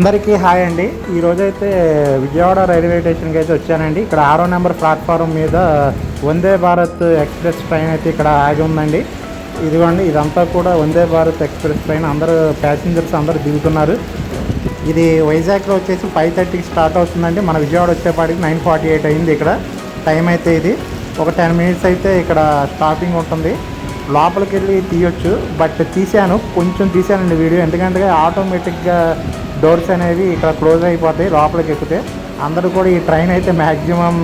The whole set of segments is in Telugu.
అందరికీ హాయ్ అండి. ఈరోజు అయితే విజయవాడ రైల్వే స్టేషన్కి అయితే వచ్చానండి. ఇక్కడ ఆరో నెంబర్ ప్లాట్ఫారం మీద వందే భారత్ ఎక్స్ప్రెస్ ట్రైన్ అయితే ఇక్కడ ఆగి ఉందండి. ఇదిగోండి ఇదంతా కూడా వందే భారత్ ఎక్స్ప్రెస్ ట్రైన్. అందరూ ప్యాసింజర్స్ అందరూ దిగుతున్నారు. ఇది వైజాగ్లో వచ్చేసి ఫైవ్ థర్టీకి స్టార్ట్ అవుతుందండి. మన విజయవాడ వచ్చేపాటికి నైన్ ఫార్టీ ఎయిట్ అయింది ఇక్కడ. టైం అయితే ఇది. ఒక టెన్ మినిట్స్ అయితే ఇక్కడ స్టాపింగ్ ఉంటుంది. లోపలికి వెళ్ళి తీయొచ్చు. బట్ తీసాను కొంచెం తీసానండి వీడియో. ఎందుకంటే ఆటోమేటిక్గా డోర్స్ అనేవి ఇక్కడ క్లోజ్ అయిపోతాయి లోపలికి ఎక్కితే. అందరూ కూడా ఈ ట్రైన్ అయితే మ్యాక్సిమం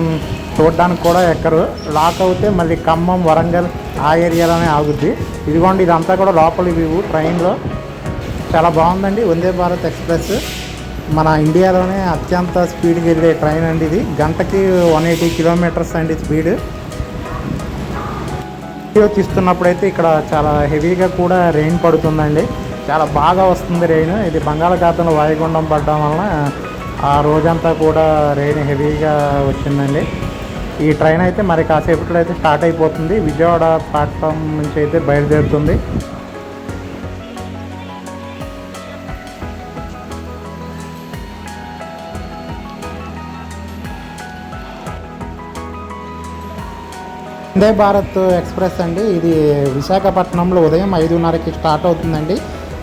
చూడడానికి కూడా ఎక్కరు. లాక్ అవుతే మళ్ళీ ఖమ్మం వరంగల్ ఆ ఏరియాలోనే ఆగుద్ది. ఇదిగోండి ఇదంతా కూడా లోపలి వ్యూ ట్రైన్లో. చాలా బాగుందండి. వందే భారత్ ఎక్స్ప్రెస్. మన ఇండియాలోనే అత్యంత స్పీడ్కి వెళ్ళే ట్రైన్ అండి ఇది. గంటకి వన్ ఎయిటీ కిలోమీటర్స్ అండి స్పీడ్. వీడియో తీస్తున్నప్పుడైతే ఇక్కడ చాలా హెవీగా కూడా రెయిన్ పడుతుందండి. చాలా బాగా వస్తుంది రెయిన్ ఇది బంగాళాఖాతంలో వాయుగుండం పడడం వలన ఆ రోజంతా కూడా రెయిన్ హెవీగా వచ్చిందండి. ఈ ట్రైన్ అయితే మరి కాసేపట్లో అయితే స్టార్ట్ అయిపోతుంది. విజయవాడ ప్లాట్ఫామ్ నుంచి అయితే బయలుదేరుతుంది. వందే భారత్ ఎక్స్ప్రెస్ అండి. ఇది విశాఖపట్నంలో ఉదయం ఐదున్నరకి స్టార్ట్ అవుతుందండి.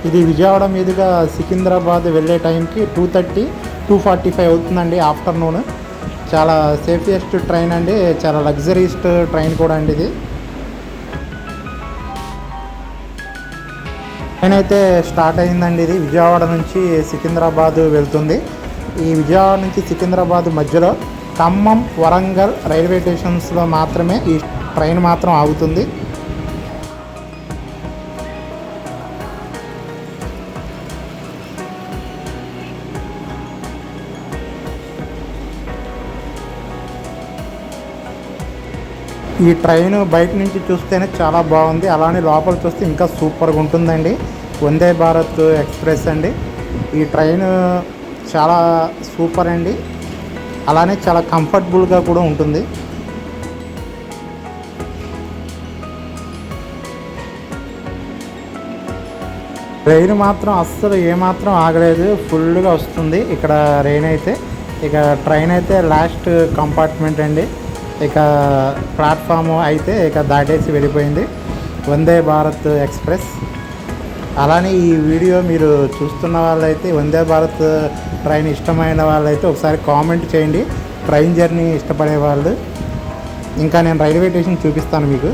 ఇది విజయవాడ మీదుగా సికింద్రాబాద్ వెళ్ళే టైంకి two thirty two forty five అవుతుందండి ఆఫ్టర్నూన్. చాలా సేఫియెస్ట్ ట్రైన్ అండి చాలా లగ్జరీస్ట్ ట్రైన్ కూడా అండి ఇది. ట్రైన్ అయితే స్టార్ట్ అయిందండి ఇది విజయవాడ నుంచి సికింద్రాబాద్ వెళ్తుంది. ఈ విజయవాడ నుంచి సికింద్రాబాద్ మధ్యలో ఖమ్మం వరంగల్ రైల్వే స్టేషన్స్లో మాత్రమే ఈ ట్రైన్ మాత్రం ఆగుతుంది. ఈ ట్రైన్ బయట నుంచి చూస్తేనే చాలా బాగుంది. అలానే లోపల చూస్తే ఇంకా సూపర్గా ఉంటుందండి. వందే భారత్ ఎక్స్ప్రెస్ అండి. ఈ ట్రైన్ చాలా సూపర్ అండి. అలానే చాలా కంఫర్టబుల్గా కూడా ఉంటుంది. ట్రైన్ మాత్రం అస్సలు ఏమాత్రం ఆగలేదు. ఫుల్గా వస్తుంది. ఇక్కడ రెయిన్ అయితే. ఇక ట్రైన్ అయితే లాస్ట్ కంపార్ట్మెంట్ అండి. ఇక ప్లాట్ఫామ్ అయితే ఇక దాటేసి వెళ్ళిపోయింది. వందే భారత్ ఎక్స్ప్రెస్. అలానే ఈ వీడియో మీరు చూస్తున్న వాళ్ళైతే వందే భారత్ ట్రైన్ ఇష్టమైన వాళ్ళైతే ఒకసారి కామెంట్ చేయండి. ట్రైన్ జర్నీ ఇష్టపడే వాళ్ళు. ఇంకా నేను రైల్వే స్టేషన్ చూపిస్తాను మీకు.